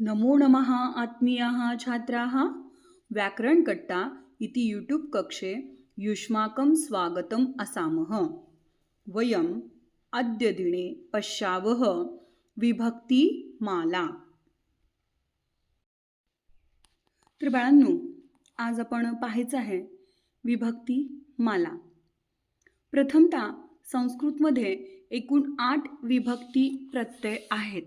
नमो नमः आत्मीयाः छात्राः। व्याकरणकट्टा इति यूट्यूब् कक्षे युष्माकं स्वागतम् असामः। वयम् अद्य दिने पश्यावः विभक्तिमाला तर बाळांनो आज आपण पाहायचं आहे विभक्ती माला. प्रथमतः संस्कृतमध्ये एकूण आठ विभक्ती प्रत्यय आहेत.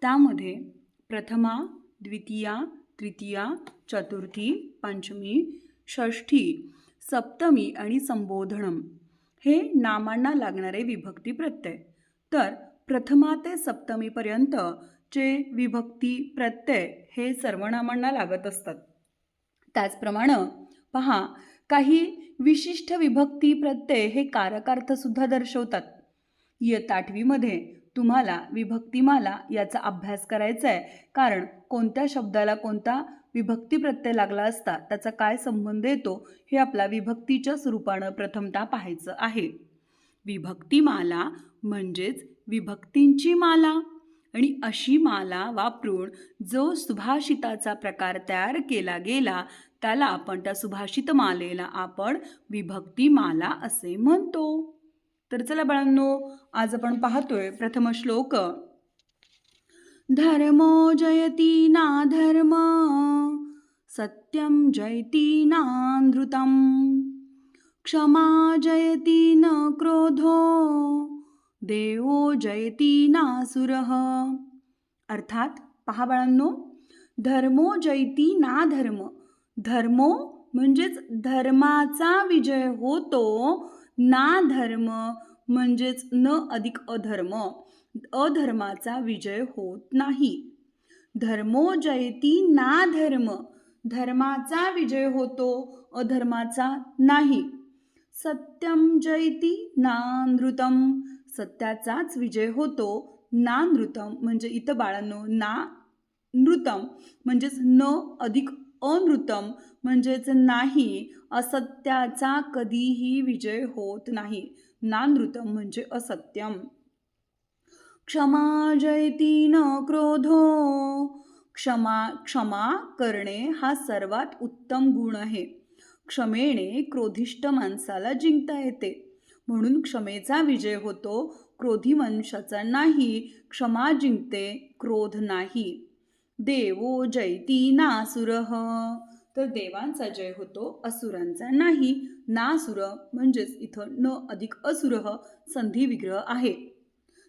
त्यामध्ये प्रथमा द्वितीया तृतीया चतुर्थी पंचमी षष्ठी सप्तमी आणि संबोधनम. हे नामांना लागणारे विभक्ती प्रत्यय. तर प्रथमा ते सप्तमीपर्यंत चे विभक्ती प्रत्यय हे सर्वनामांना लागत असतात. त्याचप्रमाणे पहा काही विशिष्ट विभक्ती प्रत्यय हे कारकार्थसुद्धा दर्शवतात. इयत्ता आठवीमध्ये तुम्हाला विभक्तिमाला याचा अभ्यास करायचा आहे कारण कोणत्या शब्दाला कोणता विभक्ती प्रत्यय लागला असता त्याचा काय संबंध येतो हे आपला विभक्तीच्या स्वरूपानं प्रथमतः पाहायचं आहे. विभक्तिमाला म्हणजेच विभक्तींची माला. आणि अशी माला वापरून जो सुभाषिताचा प्रकार तयार केला गेला त्याला आपण त्या सुभाषित मालेला आपण विभक्तिमाला असे म्हणतो. तर चला बाळांनो आज आपण पाहतोय प्रथम श्लोक. धर्मो जयती ना धर्म सत्यम जयती नानृतम क्षमा जयती न क्रोधो देवो जयती नासुरः अर्थात पहा बाळांनो धर्मो जयती ना धर्म धर्मो म्हणजेच धर्माचा विजय होतो ना धर्म म्हणजेच न अधिक अधर्म अधर्माचा विजय होत नाही. धर्मो जयती ना धर्म धर्माचा विजय होतो अधर्माचा नाही. सत्यम जयती नानृतम सत्याचाच विजय होतो ना नृतम म्हणजे इथं बाळांनो ना नृतम म्हणजेच न अधिक अनृतम म्हणजेच नाही असत्याचा कधीही विजय होत नाही. नानृतम म्हणजे असत्यम. क्षमा जयती न क्रोधो. क्षमा क्षमा करणे हा सर्वात उत्तम गुण आहे. क्षमेने क्रोधिष्ट माणसाला जिंकता येते. म्हणून क्षमेचा विजय होतो. क्रोधी मनुष्याचा नाही. क्षमा जिंकते. क्रोध नाही. देवो जयती नासुरः. तर देवांचा जय होतो असुरांचा नाही. नासुर म्हणजेच इथं न अधिक असुरः संधी विग्रह आहे.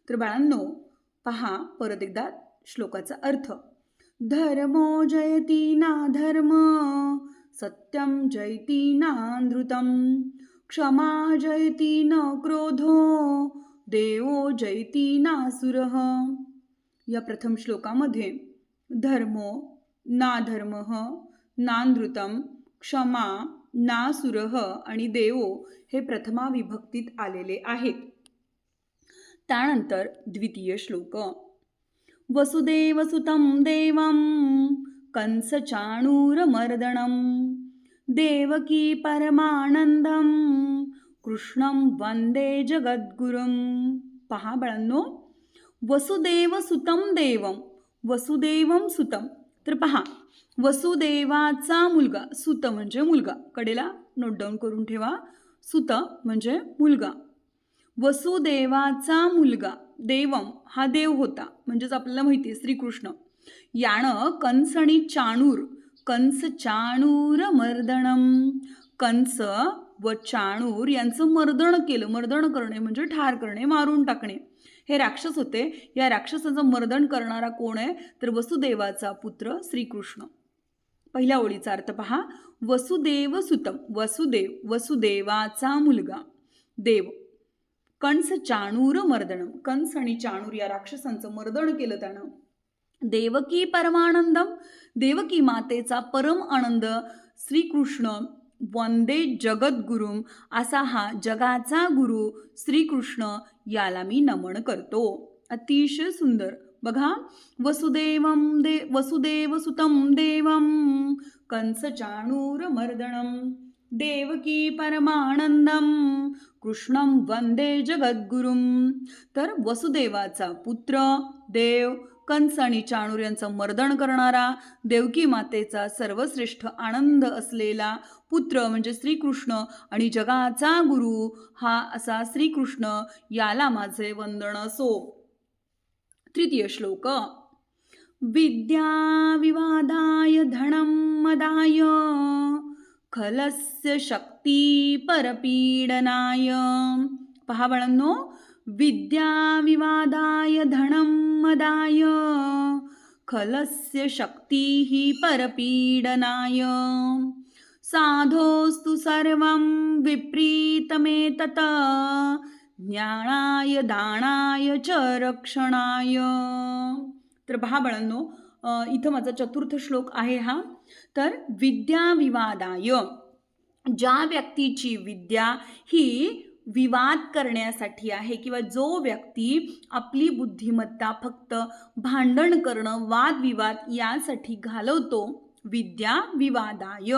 तर बाळांनो पहा परत एकदा श्लोकाचा अर्थ. धर्मो जयती ना धर्म सत्यम जयती नानृतम क्षमा जयती न क्रोधो देवो जयती नासुरः. या प्रथम श्लोकामध्ये धर्मो नाधर्म नानृतम क्षमा नासुरः आणि देवो हे प्रथमा विभक्तीत आलेले आहेत. त्यानंतर द्वितीय श्लोक. वसुदेवसुतं देवं कंसचाणूरमर्दनं देवकी परमानंदम कृष्णं वंदे जगद्गुरुं. पहा बाळांनो वसुदेव देवम वसुदेवम सुतम तर पहा वसुदेवाचा मुलगा सुत म्हणजे मुलगा. कडेला नोट डाऊन करून ठेवा. सुत म्हणजे मुलगा. वसुदेवाचा मुलगा देवम हा देव होता. म्हणजेच आपल्याला माहिती आहे श्रीकृष्ण. यानं कंस आणि चाणूर कंस चाणूर मर्दणम कंस व चाणूर यांचं मर्दन केलं. मर्दन करणे म्हणजे ठार करणे मारून टाकणे. हे राक्षस होते. या राक्षसाचं मर्दन करणारा कोण आहे? तर वसुदेवाचा पुत्र श्रीकृष्ण. पहिल्या ओळीचा अर्थ पहा. वसुदेव सुतम. वसुदेव वसुदेवाचा मुलगा. देव. कंस चाणूर मर्दनम कंस आणि चाणूर या राक्षसांचं मर्दन केलं त्यानं. देवकी परमानंदम. देवकी मातेचा परम आनंद. श्रीकृष्ण वंदे जगद्गुरुम असा हा जगाचा गुरु श्रीकृष्ण याला मी नमन करतो. अतिशय सुंदर. बघा वसुदेवम दे वसुदेव सुतम देवम कंस देवकी परमानंदम कृष्णम वंदे जगद्गुरुम तर वसुदेवाचा पुत्र देव कंस आणि चाणूर यांचं मर्दन करणारा देवकी मातेचा सर्वश्रेष्ठ आनंद असलेला पुत्र म्हणजे श्रीकृष्ण आणि जगाचा गुरु हा असा श्रीकृष्ण याला माझे वंदन असो. तृतीय श्लोक. विद्या विवादाय धनं मदाय खलस्य शक्ती परपीडनाय. पहा बाळांनो विद्याविवादाय धनं मदाय खलस्य शक्तीः परपीडनाय। साधोस्तु सर्वं विप्रीतमेतत ज्ञानाय दानाय च रक्षणाय। तर पहा इथं माझा चतुर्थ श्लोक आहे हा. तर विद्याविवादाय ज्या व्यक्तीची विद्या ही विवाद करण्यासाठी आहे किंवा जो व्यक्ती आपली बुद्धिमत्ता फक्त भांडण करणं वादविवाद यासाठी घालवतो विद्या विवादाय.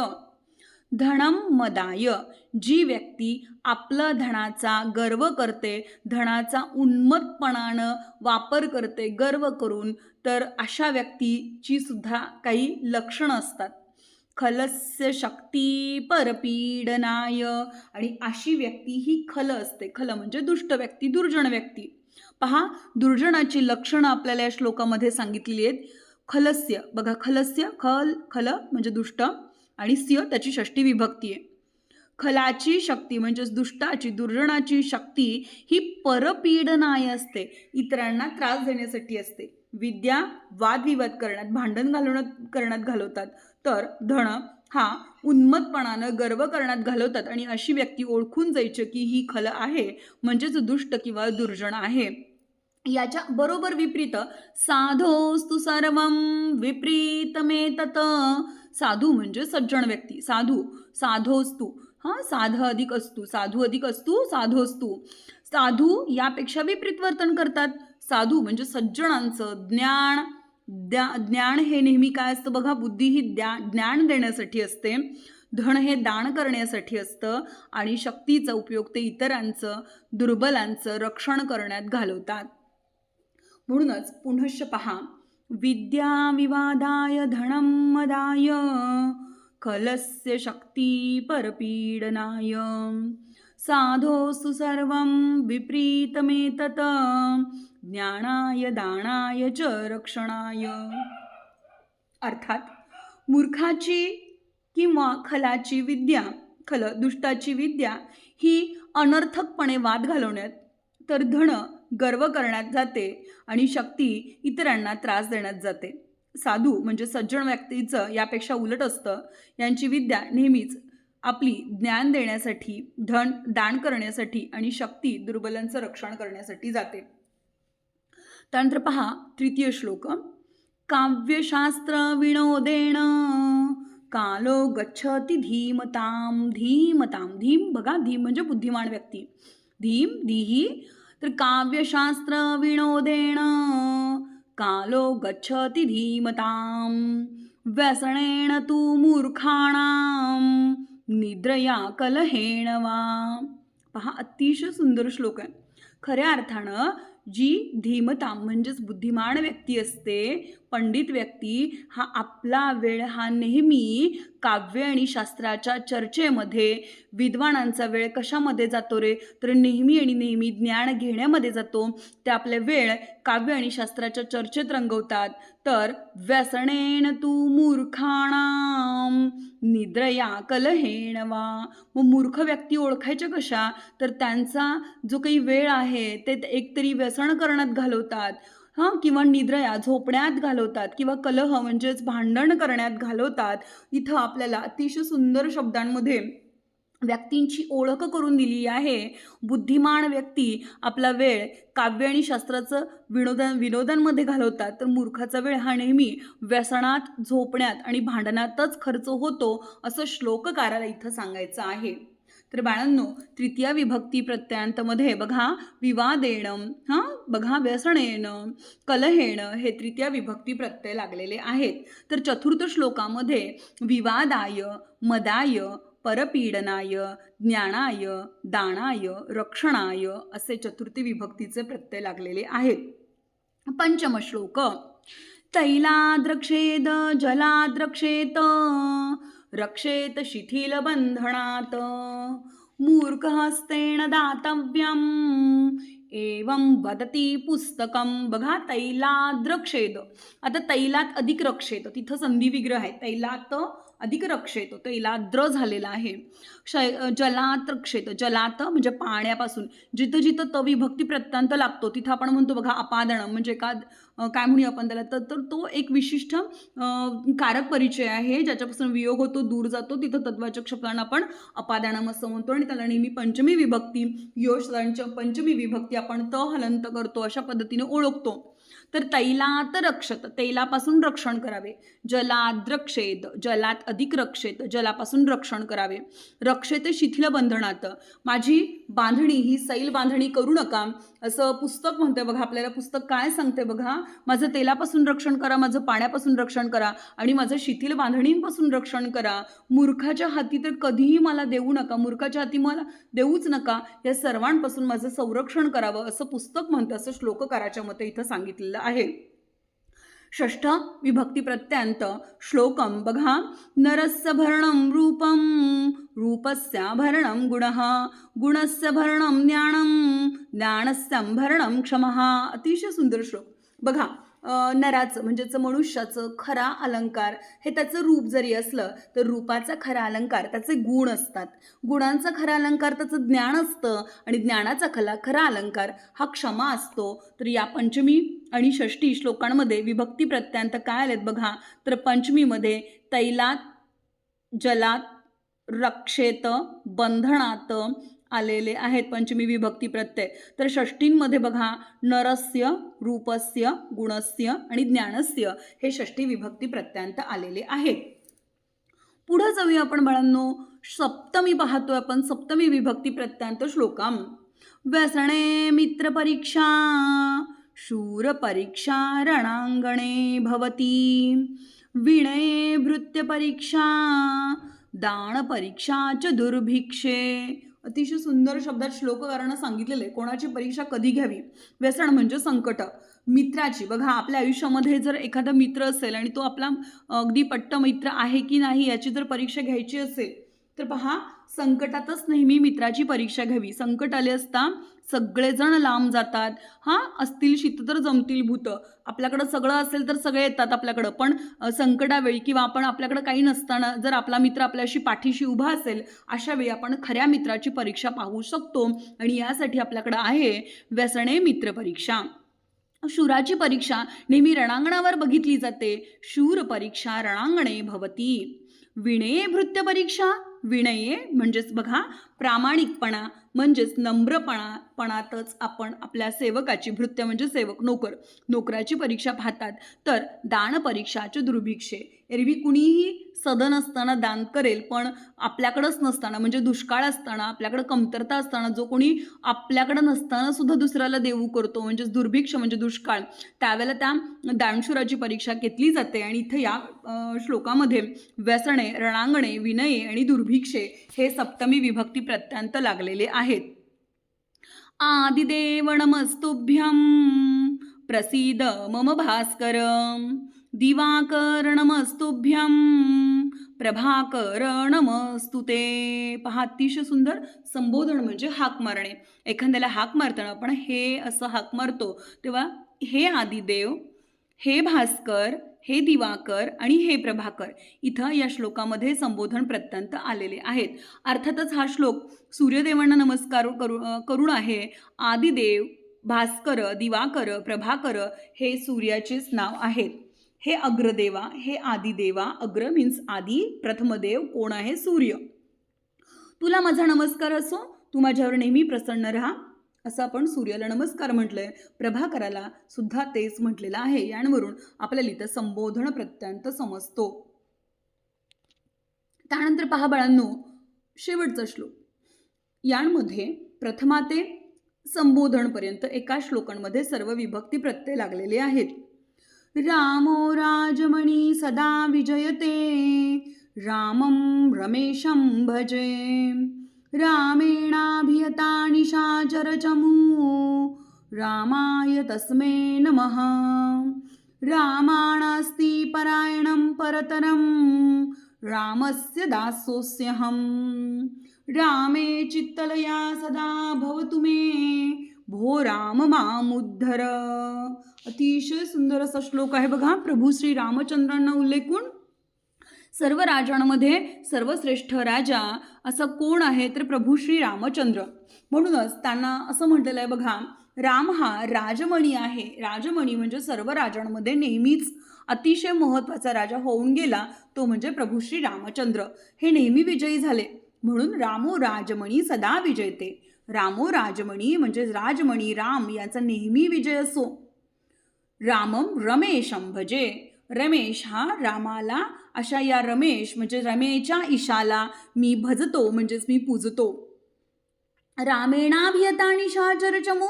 धनम मदाय. जी व्यक्ती आपलं धनाचा गर्व करते धनाचा उन्मतपणानं वापर करते गर्व करून तर अशा व्यक्तीची सुद्धा काही लक्षणं असतात. खलस्य शक्ती परपीडनाय. आणि अशी व्यक्ती ही खल असते. खल म्हणजे दुष्ट व्यक्ती दुर्जन व्यक्ती. पहा दुर्जनाची लक्षणं आपल्याला या श्लोकामध्ये सांगितलेली आहेत. खलस्य. बघा खलस्य खल खल म्हणजे दुष्ट आणि स्य त्याची षष्टी विभक्ती आहे. खलाची शक्ती म्हणजेच दुष्टाची दुर्जनाची शक्ती ही परपीडनाय असते. इतरांना त्रास देण्यासाठी असते. विद्या वादविवाद करण्यात भांडण घालवण्यात करण्यात घालवतात. तर धन हा उन्मतपणानं गर्व करण्यात घालवतात आणि अशी व्यक्ती ओळखून जायची की ही खल आहे म्हणजेच दुष्ट किंवा दुर्जन आहे. याच्या बरोबर विपरीत साधोस्तु सर्वं विपरीतमेतत. साधू म्हणजे सज्जन व्यक्ती. साधू साधोस्तु. हां साध अधिक असतो. साधू अधिक असतो साधोस्तू. साधू यापेक्षा विपरीत वर्तन करतात. साधू म्हणजे सज्जनांचं ज्ञान द्या ज्ञान हे नेहमी काय असतं बघा? बुद्धी ही द्या ज्ञान देण्यासाठी असते धन हे दान करण्यासाठी असतं आणि शक्तीचा उपयोग ते इतरांचं दुर्बलांचं रक्षण करण्यात घालवतात. म्हणूनच पुनश्च पहा विद्या विवादाय धनं मदाय खलस्य शक्ती परपीडनाय। साधोस्तु सर्वं विप्रीतमेतत। ज्ञानाय दानाय च रक्षणाय. अर्थात मूर्खाची किंवा खलाची विद्या खल दुष्टाची विद्या ही अनर्थकपणे वाद घालवण्यात तर धन गर्व करण्यात जाते आणि शक्ती इतरांना त्रास देण्यात जाते. साधू म्हणजे सज्जन व्यक्तीचं यापेक्षा उलट असतं. यांची विद्या नेहमीच आपली ज्ञान देण्यासाठी धन दान करण्यासाठी आणि शक्ती दुर्बलांचं रक्षण करण्यासाठी जाते. त्यानंतर पहा तृतीय श्लोक. काव्यशास्त्र विनोदेण कालो गच्छति धीमताम धीमताम धीम बघा धीम म्हणजे बुद्धिमान व्यक्ती. धीम धीही तर काव्यशास्त्र विनोदेण कालो गच्छति धीमताम व्यसनेन तू मूर्खाणाम निद्रया कलहेण वा. पहा अतिशय सुंदर श्लोक आहे. खऱ्या अर्थानं जी धीमता म्हणजेच बुद्धिमान व्यक्ती असते पंडित व्यक्ती हा आपला वेळ हा नेहमी काव्य आणि शास्त्राच्या चर्चेमध्ये विद्वानांचा वेळ कशामध्ये जातो रे? तर नेहमी आणि नेहमी ज्ञान घेण्यामध्ये जातो. ते आपले वेळ काव्य आणि शास्त्राच्या चर्चेत रंगवतात. तर व्यसनेन तू मूर्खाणाम. निद्रया कलहेण वा. मग मूर्ख व्यक्ती ओळखायच्या कशा? तर त्यांचा जो काही वेळ आहे ते एकतरी व्यसन करण्यात घालवतात. हां किंवा निद्रया झोपण्यात घालवतात. किंवा कलह म्हणजेच भांडण करण्यात घालवतात. इथं आपल्याला अतिशय सुंदर शब्दांमध्ये व्यक्तींची ओळख करून दिली आहे. बुद्धिमान व्यक्ती आपला वेळ काव्य आणि शास्त्राचं विनोदन विनोदांमध्ये घालवतात. तर मूर्खाचा वेळ हा नेहमी व्यसनात झोपण्यात आणि भांडणातच खर्च होतो असं श्लोककाराला इथं सांगायचं आहे. तर बाळांनो तृतीय विभक्ती प्रत्ययांतमध्ये बघा विवादेणं हां बघा व्यसनेनं कलहेणं हे तृतीय विभक्ती प्रत्यय लागलेले आहेत. तर चतुर्थ श्लोकामध्ये विवादाय मदाय परपीडनाय ज्ञानाय दानाय रक्षणाय असे चतुर्थी विभक्तीचे प्रत्यय लागलेले आहेत. पंचमश्लोक. तैलाद्रक्षेद जलाद्रक्षेत रक्षेत शिथिलबन्धनात् मूर्खहस्तेन दातव्यम् एवं वदती पुस्तकं बघा तैलाद्रक्षेद. आता तैलात अधिक रक्षेत तिथं संधी विग्रह आहे. तैलात अधिक रक्षेत इलाद्र झालेला आहे. क्षय जलात रक्षेत जलात म्हणजे पाण्यापासून. जिथं जिथं त विभक्ती प्रत्यंत लागतो तिथं आपण म्हणतो बघा अपादणं. म्हणजे एका काय म्हणूया आपण त्याला? तर तर तो एक विशिष्ट कारक परिचय आहे ज्याच्यापासून वियोग होतो दूर जातो तिथं तत्वाचक शब्दांना आपण अपादानम असं म्हणतो आणि त्याला नेहमी पंचमी विभक्ती योश पंचमी विभक्ती आपण त हलंत करतो अशा पद्धतीने ओळखतो. तर तैलात रक्षत तैलापासून रक्षण करावे. जलात रक्षेत जलात अधिक रक्षेत जलापासून रक्षण करावे. रक्षेत शिथिल बंधनात माझी बांधणी ही सैल बांधणी करू नका. असं पुस्तक म्हणते बघा आपल्याला पुस्तक काय सांगते बघा. माझं तेलापासून रक्षण करा माझं पाण्यापासून रक्षण करा आणि माझं शिथिल बांधणींपासून रक्षण करा. मूर्खाच्या हाती तर कधीही मला देऊ नका. मूर्खाच्या हाती मला देऊच नका. या सर्वांपासून माझं संरक्षण करावं असं पुस्तक म्हणतं असं श्लोककाराच्या मते इथं सांगितलेलं आहे. षष्ठ विभक्ती प्रत्यंत श्लोकम बघा। नरस्य भरणं रूपं रूपस्याभरणं गुणः। गुणस्य भरणं ज्ञानं ज्ञानस्य भरणं क्षमः। अतिशय सुंदर श्लोक। बघा नराचं म्हणजेच मनुष्याचं खरा अलंकार हे त्याचं रूप जरी असलं तर रूपाचा खरा अलंकार त्याचे गुण असतात. गुणांचा खरा अलंकार त्याचं ज्ञान असतं आणि ज्ञानाचा खला खरा अलंकार हा क्षमा असतो. तर या पंचमी आणि षष्टी श्लोकांमध्ये विभक्ती प्रत्यांत काय आलेत बघा? तर पंचमीमध्ये तैलात जलात रक्षेत बंधनात आलेले आहेत. पंचमी विभक्ती प्रत्यय. तर षष्टींमध्ये बघा नरस्य रूपस्य गुणस्य आणि ज्ञानस्य हे षष्टी विभक्ती प्रत्ययांत आलेले आहेत. पुढं जाऊया आपण बाळांनो. सप्तमी पाहतोय आपण. सप्तमी विभक्ती प्रत्यांत श्लोकाम. व्यसणे मित्रपरीक्षा शूरपरीक्षा रणांगणे भवती. विणे भृत्यपरीक्षा दानपरीक्षा च दुर्भिक्षे. अतिशय सुंदर शब्दात श्लोककारानं सांगितलेलं आहे कोणाची परीक्षा कधी घ्यावी? व्यसन म्हणजे संकट. मित्राची. बघा आपल्या आयुष्यामध्ये जर एखादा मित्र असेल आणि तो आपला अगदी पट्ट मित्र आहे की नाही याची जर परीक्षा घ्यायची असेल तर पहा संकटातच नेहमी मित्राची परीक्षा घ्यावी. संकट आले असता सगळेजण लांब जातात. हां असतील शीत तर जमतील भूतं. आपल्याकडं सगळं असेल तर सगळे येतात आपल्याकडं. पण संकटावेळी किंवा आपण आपल्याकडं काही नसताना जर आपला मित्र आपल्याशी पाठीशी उभा असेल अशा वेळी आपण खऱ्या मित्राची परीक्षा पाहू शकतो. आणि यासाठी आपल्याकडं आहे व्यसने मित्र परीक्षा. शूराची परीक्षा नेहमी रणांगणावर बघितली जाते. शूर परीक्षा रणांगणे भवती. विनये भृत्य परीक्षा विनये म्हणजेच बघा प्रामाणिकपणा. म्हणजेच नम्रपणा पणातच आपण आपल्या सेवकाची भृत्य म्हणजे सेवक नोकर नोकराची परीक्षा पाहतात. तर दान परीक्षाचे दुर्भिक्षे. एरवी कुणीही सदन असताना दान करेल पण आपल्याकडंच नसताना म्हणजे दुष्काळ असताना आपल्याकडं कमतरता असताना जो कोणी आपल्याकडं नसताना सुद्धा दुसऱ्याला देऊ करतो म्हणजेच दुर्भिक्ष म्हणजे दुष्काळ त्यावेळेला त्या दानशुराची परीक्षा घेतली जाते. आणि इथं या श्लोकामध्ये व्यसने रणांगणे विनये आणि दुर्भिक्षे हे सप्तमी विभक्ती प्रत्यांत लागलेले आहेत. आदिदेव नमस्तुभ्यम प्रसीद मम भास्कर दिवाकर नमस्तुभ्यम प्रभाकर नमस्तुते पहा अतिशय सुंदर संबोधन म्हणजे हाक मारणे. एखाद्याला हाक मारताना आपण हे असं हाक मारतो तेव्हा हे आदिदेव हे भास्कर हे दिवाकर आणि हे प्रभाकर इथं या श्लोकामध्ये संबोधन प्रत्यंत आलेले आहेत. अर्थातच हा श्लोक सूर्यदेवांना नमस्कार करू करून आहे. आदिदेव भास्कर दिवाकर प्रभाकर हे सूर्याचेच नाव आहेत. हे अग्रदेवा हे आदिदेवा अग्र मीन्स आदी प्रथमदेव कोण आहे? सूर्य. तुला माझा नमस्कार असो तू माझ्यावर नेहमी प्रसन्न राहा. असं आपण सूर्याला नमस्कार म्हटलंय. प्रभाकराला सुद्धा तेच म्हटलेलं आहे. यांवरून आपल्याला इथं संबोधन प्रत्यंत समजतो. त्यानंतर पहा बाळांनो शेवटचा श्लोक. यांमध्ये प्रथमा ते संबोधनपर्यंत एका श्लोकांमध्ये सर्व विभक्ती प्रत्यय लागलेले आहेत. रामो राजमणी सदा विजयते रामं रमेशं भजे. रामेणाभियता निशाचरचमू रामाय तस्मै नमः। रामाणास्ति परायणं परतरं रामस्य दासोऽस्यहं रामे चित्तलया सदा भवतु मे। भो राम मामुद्धर। अतिशय सुंदर असा श्लोक आहे बघा. प्रभू श्री रामचंद्रांना उल्लेखून सर्व राजांमध्ये सर्वश्रेष्ठ राजा असा कोण आहे तर प्रभू श्री रामचंद्र. म्हणूनच त्यांना असं म्हटलेलं आहे बघा राम हा राजमणी आहे. राजमणी म्हणजे सर्व राजांमध्ये नेहमीच अतिशय महत्त्वाचा राजा होऊन गेला तो म्हणजे प्रभू श्री रामचंद्र. हे नेहमी विजयी झाले. म्हणून रामो राजमणी सदा विजयते. रामो राजमणी म्हणजे राजमणी राम याचा नेहमी विजय असो. रामम रमेशम भजे रमेश हा रामाला अशा या रमेश म्हणजे रमेच्या ईशाला मी भजतो म्हणजेच मी पूजतो. रामेणाभियता निशाचर चमो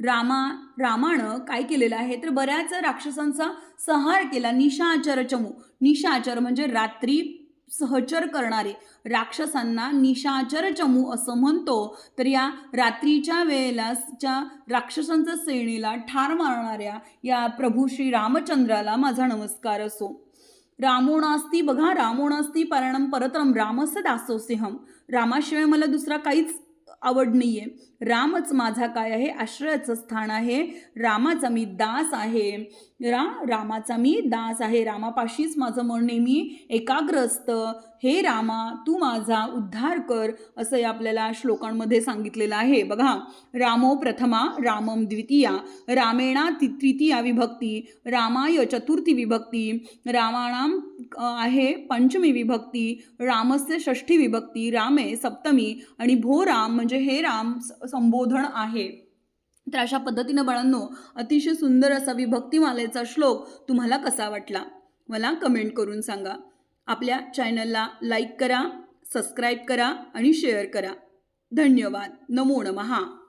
रामा रामानं काय केलेलं आहे? तर बऱ्याच राक्षसांचा संहार केला निशाचर चमू निशाचर म्हणजे रात्री सहचर करणारे. राक्षसांना निशाचर चमू असं म्हणतो. तर या रात्रीच्या वेळेला च्या राक्षसांच्या सेनेला ठार मारणाऱ्या या प्रभू श्री रामचंद्राला माझा नमस्कार असो. रामोणास्ती बघा रामोणास्ती पारणम परतरम रामस दासोसेहम रामाशिवाय मला दुसरा काहीच आवड नाही आहे रामच माझा काय आहे? आश्रयाचं स्थान आहे. रामाचा मी दास आहे. रा रामाचा मी दास आहे. रामापाशीच माझं मन नेहमी एकाग्र असतं हे रामा तू माझा उद्धार कर असं या आपल्याला श्लोकांमध्ये सांगितलेलं आहे. बघा रामो प्रथमा रामम द्वितीया रामेणा ति तृतीया विभक्ती रामाय चतुर्थी विभक्ती रामाणाम आहे पंचमी विभक्ती रामस्य षष्ठी विभक्ती रामे सप्तमी आणि भो राम म्हणजे हे राम स- संबोधन आहे. तर अशा पद्धतीनं बाळांनो अतिशय सुंदर असा विभक्तीमालेचा श्लोक तुम्हाला कसा वाटला? मला कमेंट करून सांगा. आपल्या चॅनलला लाईक करा सबस्क्राईब करा आणि शेअर करा. धन्यवाद. नमो नमहा